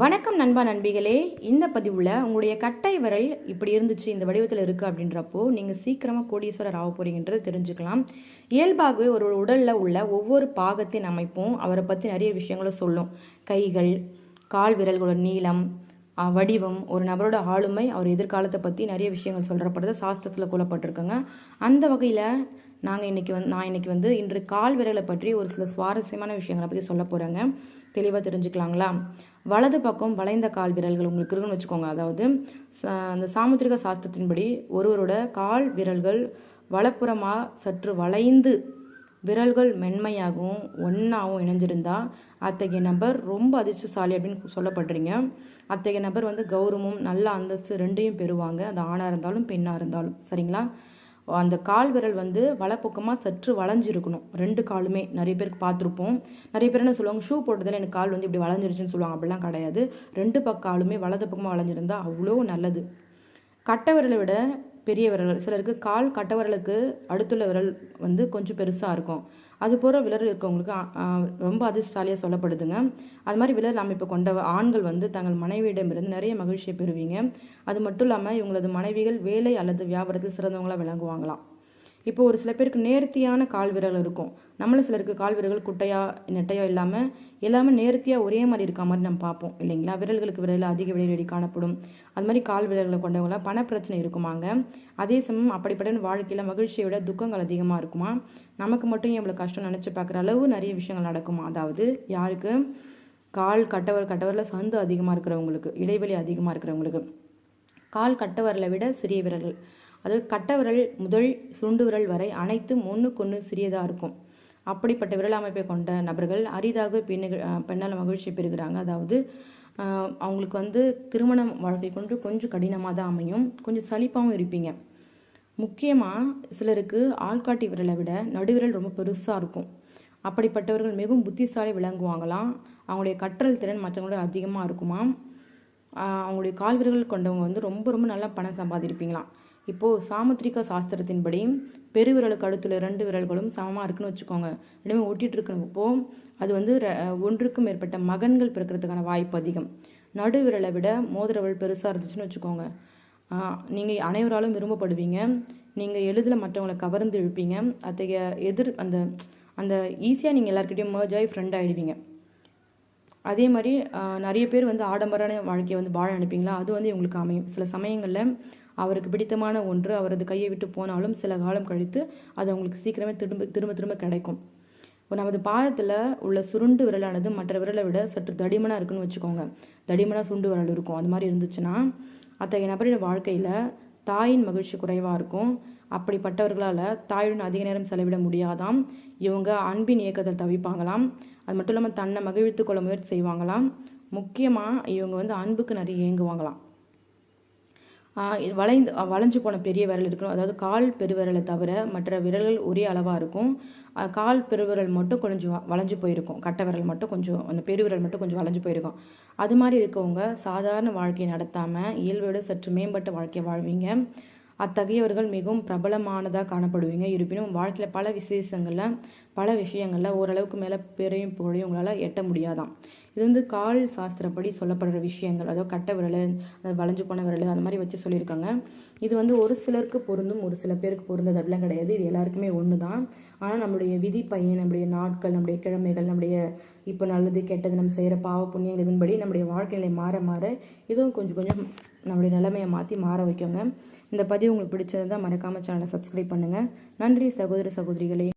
வணக்கம் நண்பா நண்பிகளே. இந்த பதிவில் உங்களுடைய கட்டை விரல் இப்படி இருந்துச்சு இந்த வடிவத்தில் இருக்குது அப்படின்றப்போ நீங்கள் சீக்கிரமாக கோடீஸ்வரர் ஆக போகிறீங்கன்றது தெரிஞ்சுக்கலாம். இயல்பாகவே ஒரு உடலில் உள்ள ஒவ்வொரு பாகத்தின் அமைப்பும் அவரை பற்றி நிறைய விஷயங்களை சொல்லும். கைகள் கால் விரல்களோட நீளம் வடிவம் ஒரு நபரோட ஆளுமை அவர் எதிர்காலத்தை பற்றி நிறைய விஷயங்கள் சொல்கிறப்படுறது சாஸ்திரத்தில் கூறப்பட்டிருக்குங்க. அந்த வகையில் நாங்கள் இன்றைக்கி வந்து நான் இன்றைக்கி வந்து இன்று கால் விரலை பற்றி ஒரு சில சுவாரஸ்யமான விஷயங்களை பற்றி சொல்ல போகிறேங்க தெளிவாக தெரிஞ்சுக்கலாங்களா? வலது பக்கம் வளைந்த கால் விரல்கள் உங்களுக்கு இருக்குன்னு வச்சுக்கோங்க. அதாவது அந்த சாமுத்திரிக சாஸ்திரத்தின்படி ஒருவரோட கால் விரல்கள் வலப்புறமாக சற்று வளைந்து விரல்கள் மென்மையாகவும் ஒன்றாகவும் இணைஞ்சிருந்தா அத்தகைய நபர் ரொம்ப அதிர்ஷ்டசாலி அப்படின்னு சொல்லப்படுறீங்க. அத்தகைய நபர் வந்து கௌரவமும் நல்ல அந்தஸ்து ரெண்டையும் பெறுவாங்க. அது ஆணாக இருந்தாலும் பெண்ணாக இருந்தாலும். சரிங்களா? அந்த கால் விரல் வந்து வலப்பக்கமாக சற்று வளைஞ்சிருக்கணும். ரெண்டு காலுமே நிறைய பேருக்கு பார்த்துருப்போம். நிறைய பேர் என்ன சொல்லுவாங்க ஷூ போட்டதில் எனக்கு கால் வந்து இப்படி வளைஞ்சிருச்சுன்னு சொல்லுவாங்க. அப்படிலாம் கிடையாது. ரெண்டு பக்காலுமே வலது பக்கமாக வளைஞ்சிருந்தா அவ்வளோ நல்லது. கட்டை விரலை விட பெரிய விரல் சிலருக்கு கால் கட்டை விரலுக்கு அடுத்துள்ள விரல் வந்து கொஞ்சம் பெருசாக இருக்கும். அது போகிற விலர் இருக்கவங்களுக்கு ரொம்ப அதிர்ஷ்டாலியாக சொல்லப்படுதுங்க. அது மாதிரி விலர் அமைப்பு கொண்ட ஆண்கள் வந்து தங்கள் மனைவியிடமிருந்து நிறைய மகிழ்ச்சியை பெறுவீங்க. அது மட்டும் இல்லாமல் இவங்களது மனைவிகள் வேலை அல்லது வியாபாரத்தில் சிறந்தவங்களாக விளங்குவாங்களாம். இப்போ ஒரு சில பேருக்கு நேர்த்தியான கால் விரல் இருக்கும். நம்மளும் சிலருக்கு கால் விரல்கள் குட்டையா நெட்டையோ இல்லாமல் எல்லாமே நேர்த்தியாக ஒரே மாதிரி இருக்க மாதிரி நம்ம பார்ப்போம் இல்லைங்களா? விரல்களுக்கு விரல் அதிக விடைவெளி காணப்படும். அது மாதிரி கால் விரல்களை கொண்டவங்களாம் பண பிரச்சனை இருக்குமாங்க. அதே சமயம் அப்படிப்பட்ட வாழ்க்கையில் மகிழ்ச்சியை விட துக்கங்கள் அதிகமாக இருக்குமா? நமக்கு மட்டும் இவ்வளோ கஷ்டம் நினச்சி பார்க்குற அளவு நிறைய விஷயங்கள் நடக்குமா? அதாவது யாருக்கு? கால் கட்டவர் கட்டவரில் சந்து அதிகமாக இருக்கிறவங்களுக்கு இடைவெளி அதிகமாக இருக்கிறவங்களுக்கு. கால் கட்டவரலை விட சிறிய விரல்கள். அதாவது கட்டவிரல் முதல் சுண்டு விரல் வரை அனைத்தும் ஒன்றுக்கொன்று சிறியதாக இருக்கும். அப்படிப்பட்ட விரல் அமைப்பை கொண்ட நபர்கள் அரிதாக பெண்ணு பெண்ணால் மகிழ்ச்சி பெறுகிறாங்க. அதாவது அவங்களுக்கு வந்து திருமணம் வாழ்க்கை கொண்டு கொஞ்சம் கடினமாக தான் அமையும். கொஞ்சம் சலிப்பாகவும் இருப்பீங்க. முக்கியமாக சிலருக்கு ஆள்காட்டி விரலை விட நடுவிரல் ரொம்ப பெருசாக இருக்கும். அப்படிப்பட்டவர்கள் மிகவும் புத்திசாலி விளங்குவாங்களாம். அவங்களுடைய கற்றல் திறன் மற்றவங்களோட அதிகமாக இருக்குமாம். அவங்களுடைய கால்விரல்கள் கொண்டவங்க வந்து ரொம்ப ரொம்ப நல்லா பணம் சம்பாதிருப்பீங்களாம். இப்போது சாமுத்திரிக சாஸ்திரத்தின்படி பெருவிரலுக்கு அடுத்துள்ள ரெண்டு விரல்களும் சமமாக இருக்குன்னு வச்சுக்கோங்க. ரெண்டுமே ஒட்டிட்டு இருக்கிறப்போ அது வந்து ஒன்றுக்கும் மேற்பட்ட மகன்கள் பிறக்கிறதுக்கான வாய்ப்பு அதிகம். நடு விரலை விட மோதிர விரல் பெருசாக இருந்துச்சுன்னு வச்சுக்கோங்க. நீங்கள் அனைவராலும் விரும்பப்படுவீங்க. நீங்கள் எளிதில் மற்றவங்களை கவர்ந்து இழுப்பீங்க. அத்தகைய எதிர் அந்த அந்த ஈஸியாக நீங்கள் எல்லாருக்கிட்டையும் merge ஆகி ஃப்ரெண்ட் ஆகிடுவீங்க அதே மாதிரி நிறைய பேர் வந்து ஆடம்பரான வாழ்க்கையை வந்து வாழ அனுப்பிங்களா அது வந்து இவங்களுக்கு அமையும். சில சமயங்களில் அவருக்கு பிடித்தமான ஒன்று அவரது கையை விட்டு போனாலும் சில காலம் கழித்து அது அவங்களுக்கு சீக்கிரமே திரும்ப திரும்ப திரும்ப கிடைக்கும். இப்போ நமது பாதத்தில் உள்ள சுருண்டு விரலானது மற்ற விரலை விட சற்று தடிமனாக இருக்குன்னு வச்சுக்கோங்க. தடிமனாக சுண்டு விரல் இருக்கும். அது மாதிரி இருந்துச்சுன்னா அத்தகைய நபரின் வாழ்க்கையில் தாயின் மகிழ்ச்சி குறைவாக இருக்கும். அப்படிப்பட்டவர்களால் தாயுடன் அதிக நேரம் செலவிட முடியாதாம். இவங்க அன்பின் இயக்கத்தில் தவிப்பாங்களாம். அது மட்டும் இல்லாமல் தன்னை மகிழ்வித்து கொள்ள முயற்சி செய்வாங்களாம். முக்கியமாக இவங்க வந்து அன்புக்கு நிறைய இயங்குவாங்களாம் வளைந்து வளைஞ்சு போன பெரிய விரல் இருக்கணும். அதாவது கால் பெருவிரலை தவிர மற்ற விரல்கள் ஒரே அளவாக இருக்கும். கால் பெருவிரல் மட்டும் கொஞ்சம் வ- வளைஞ்சு போயிருக்கும். கட்டை விரல் மட்டும் கொஞ்சம் அந்த பெருவிரல் மட்டும் கொஞ்சம் வளைஞ்சு போயிருக்கும். அது மாதிரி இருக்கவங்க சாதாரண வாழ்க்கையை நடத்தாமல் இயல்போட சற்று மேம்பட்ட வாழ்க்கையை வாழ்வீங்க. அத்தகையவர்கள் மிகவும் பிரபலமானதாக காணப்படுவீங்க. இருப்பினும் வாழ்க்கையில் பல விசேஷங்களில் பல விஷயங்களில் ஓரளவுக்கு மேலே பெரிய புகழையும் உங்களால் எட்ட முடியாதாம் இது வந்து கால் சாஸ்திரப்படி சொல்லப்படுற விஷயங்கள். அதாவது கட்டை விரல் வளைஞ்சு போன விரல் அந்த மாதிரி வச்சு சொல்லியிருக்காங்க. இது வந்து ஒரு சிலருக்கு பொருந்தும் ஒரு சில பேருக்கு பொருந்தது அப்படிலாம் கிடையாது. இது எல்லாருக்குமே ஒன்று தான் ஆனால் நம்மளுடைய விதி பையன் நம்முடைய நாட்கள் நம்முடைய கிழமைகள் நம்முடைய இப்போ நல்லது கெட்டது நம்ம செய்கிற பாவ புண்ணியங்கள் இதன்படி நம்முடைய வாழ்க்கை நிலை மாற மாற இதுவும் கொஞ்சம் கொஞ்சம் நம்மளுடைய நிலைமையை மாற்றி மாற வைக்கோங்க. இந்த பதிவு உங்களுக்கு பிடிச்சிருந்தால் மறக்காமல் சேனலை சப்ஸ்கிரைப் பண்ணுங்கள் நன்றி சகோதர சகோதரிகளே.